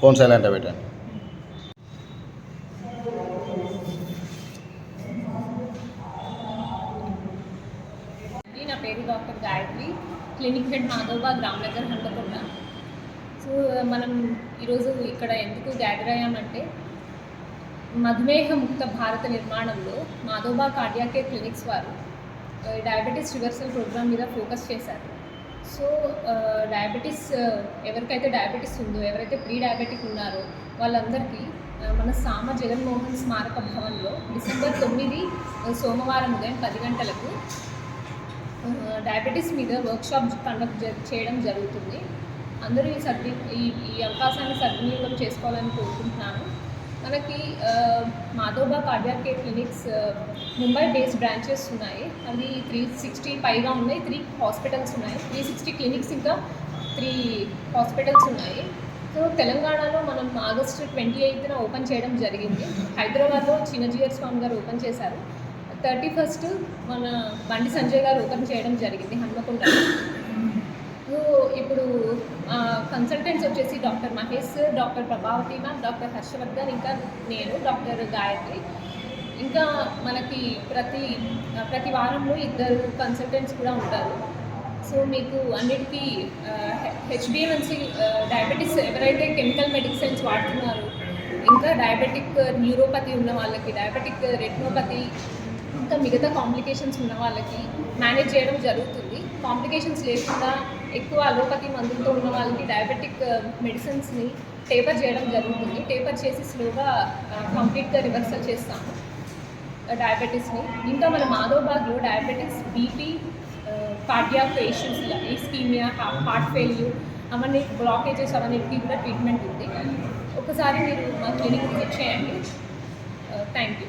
Phone silent పెట్టండి. నా పేరు doctor Gayatri. Clinic head Madhavbaug Ramnagar Hanamkonda so మనం ఈరోజు ఇక్కడ ఎందుకు గ్యాదర్ అయ్యామంటే మధుమేహ ముక్త భారత నిర్మాణంలో మాధవబా కార్డియాకే క్లినిక్స్ వారు ఆ, డయాబెటీస్ రివర్సల్ ప్రోగ్రామ్ మీద ఫోకస్ చేశారు. సో డయాబెటీస్ ఎవరికైతే డయాబెటీస్ ఉందో ఎవరైతే ప్రీ డయాబెటిక్ ఉన్నారో వాళ్ళందరికీ మన సామ జగన్మోహన్ స్మారక భవన్లో డిసెంబర్ తొమ్మిది సోమవారం ఉదయం పది గంటలకు డయాబెటీస్ మీద వర్క్షాప్ కండక్ట్ జ- చేయడం జరుగుతుంది. అందరూ ఈ సద్వి ఈ ఈ అవకాశాన్ని సద్వినియోగం చేసుకోవాలని కోరుకుంటున్నాను. మనకి Madhavbaug cardiac care clinics Mumbai based branches ఉన్నాయి. అవి త్రీ సిక్స్టీ పైగా ఉన్నాయి త్రీ హాస్పిటల్స్ ఉన్నాయి. త్రీ సిక్స్టీ క్లినిక్స్ ఇంకా త్రీ హాస్పిటల్స్ ఉన్నాయి. సో తెలంగాణలో మనం ఆగస్టు ట్వంటీ ఎయిత్న ఓపెన్ చేయడం జరిగింది. హైదరాబాద్లో చిన్నజీయర్ స్వామి గారు ఓపెన్ చేశారు. థర్టీ ఫస్ట్ మన బండి సంజయ్ గారు ఓపెన్ చేయడం జరిగింది హన్మకొండలో. సో ఇప్పుడు కన్సల్టెంట్స్ వచ్చేసి doctor Mahesh doctor Prabhavathi ma'am doctor Harshavardhan ఇంకా నేను డాక్టర్ గాయత్రి. ఇంకా మనకి ప్రతి ప్రతి వారంలో ఇద్దరు కన్సల్టెంట్స్ కూడా ఉంటారు. సో మీకు అన్నిటికీ హెచ్బిఎన్సి డయాబెటిస్ ఎవరైతే కెమికల్ మెడిసిన్స్ వాడుతున్నారు ఇంకా డయాబెటిక్ న్యూరోపతి ఉన్న వాళ్ళకి డయాబెటిక్ రెటినోపతి ఇంకా మిగతా కాంప్లికేషన్స్ ఉన్న వాళ్ళకి మేనేజ్ చేయడం జరుగుతుంది. కాంప్లికేషన్స్ లేకుండా ఎక్కువ అలోపతి మందులతో ఉన్న వాళ్ళకి డయాబెటిక్ మెడిసిన్స్ని టేపర్ చేయడం జరుగుతుంది. టేపర్ చేసి స్లోగా uh, కంప్లీట్గా రివర్సల్ చేస్తాము uh, డయాబెటీస్ని ఇంకా మన మాధవబాగ్లో diabetics BP cardiac issues ischemia heart failure అవన్నీ బ్లాకేజెస్ అవన్నిటికీ కూడా ట్రీట్మెంట్ ఉంది. ఒకసారి మీరు మా క్లినిక్ విజిట్ చేయండి. Uh, thank you